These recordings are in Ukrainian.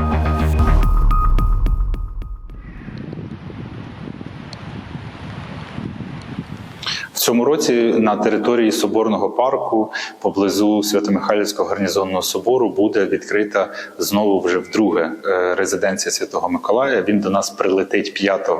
В цьому році на території Соборного парку поблизу Свято-Михайлівського гарнізонного собору буде відкрита знову вже вдруге е, резиденція Святого Миколая. Він до нас прилетить 5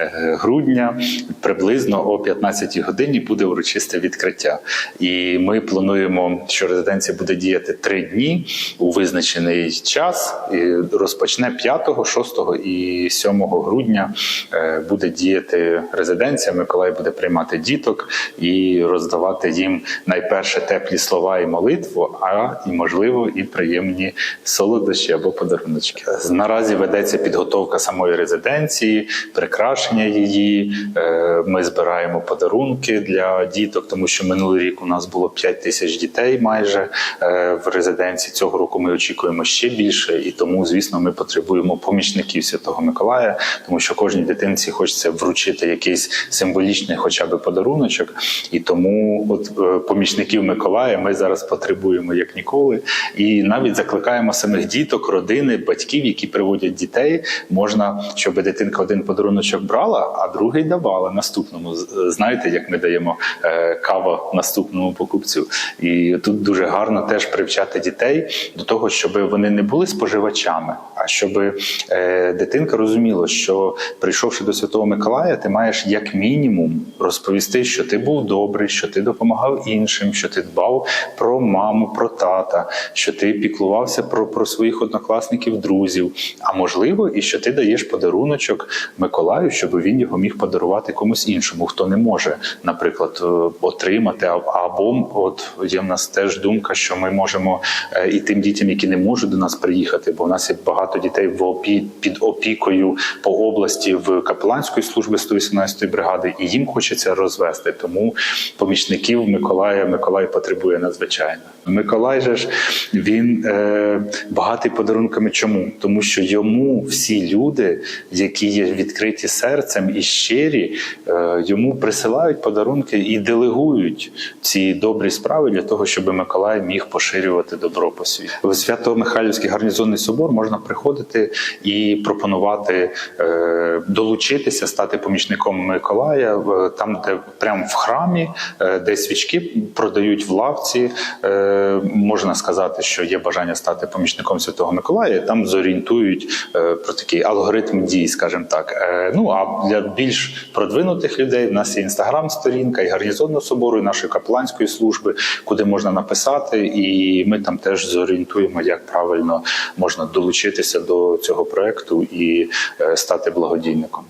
е, грудня, приблизно о 15 годині буде урочисте відкриття. І ми плануємо, що резиденція буде діяти три дні у визначений час. І розпочне 5, 6 і 7 грудня е, буде діяти резиденція. Миколай буде приймати діток і роздавати їм найперше теплі слова і молитву, а і можливо і приємні солодощі або подаруночки. Наразі ведеться підготовка самої резиденції, прикрашення її. Е, Ми збираємо подарунки для діток, тому що минулий рік у нас було 5 тисяч дітей майже е, в резиденції. Цього року ми очікуємо ще більше, і тому, звісно, ми потребуємо помічників Святого Миколая, тому що кожній дитинці хочеться вручити якийсь символічний, хоча б подаруночок. І тому, от е, помічників Миколая, ми зараз потребуємо як ніколи, і навіть закликаємо самих діток, родини, батьків, які приводять дітей. Можна, щоб дитинка один подаруночок брала, а другий давала наступному. З- Знаєте, як ми даємо е, кава наступному покупцю. І тут дуже гарно теж привчати дітей до того, щоб вони не були споживачами, а щоб е, дитинка розуміла, що прийшовши до Святого Миколая, ти маєш як мінімум розповісти, що ти був добрий, що ти допомагав іншим, що ти дбав про маму, про тата, що ти піклувався про, про своїх однокласників, друзів. А можливо, і що ти даєш подаруночок Миколаю, щоб він його міг подарувати комусь іншому, хто не може, наприклад, е, отримати. Або от є в нас теж думка, що ми можемо е, і тим дітям, які не можуть до нас приїхати, бо в нас є багато дітей в опі під опікою по області в капеланської служби 118-ї бригади, і їм хочеться розвести. Тому помічників Миколая Миколай потребує надзвичайно. Миколай же ж він е, багатий подарунками. Чому? Тому що йому всі люди, які є відкриті серцем і щирі, е, йому присилають подарунки і делегують ці добрі справи для того, щоб Миколай міг поширювати добро по світу. В Свято-Михайлівський гарнізонний собор можна приходити і пропонувати е, долучитися, стати помічником Миколая в- там, де прямо в храмі, е, де свічки продають в лавці. Е, можна сказати, що є бажання стати помічником Святого Миколая. Там зорієнтують е, про такий алгоритм дій, скажімо так. Е, ну а для більш продвинутих людей в нас є інстаграм-сторінка і гарнізонного собору, і нашої капеланської служби, куди можна написати, і ми там теж зорієнтуємо, як правильно можна долучитися до цього проекту і е, стати благодійником.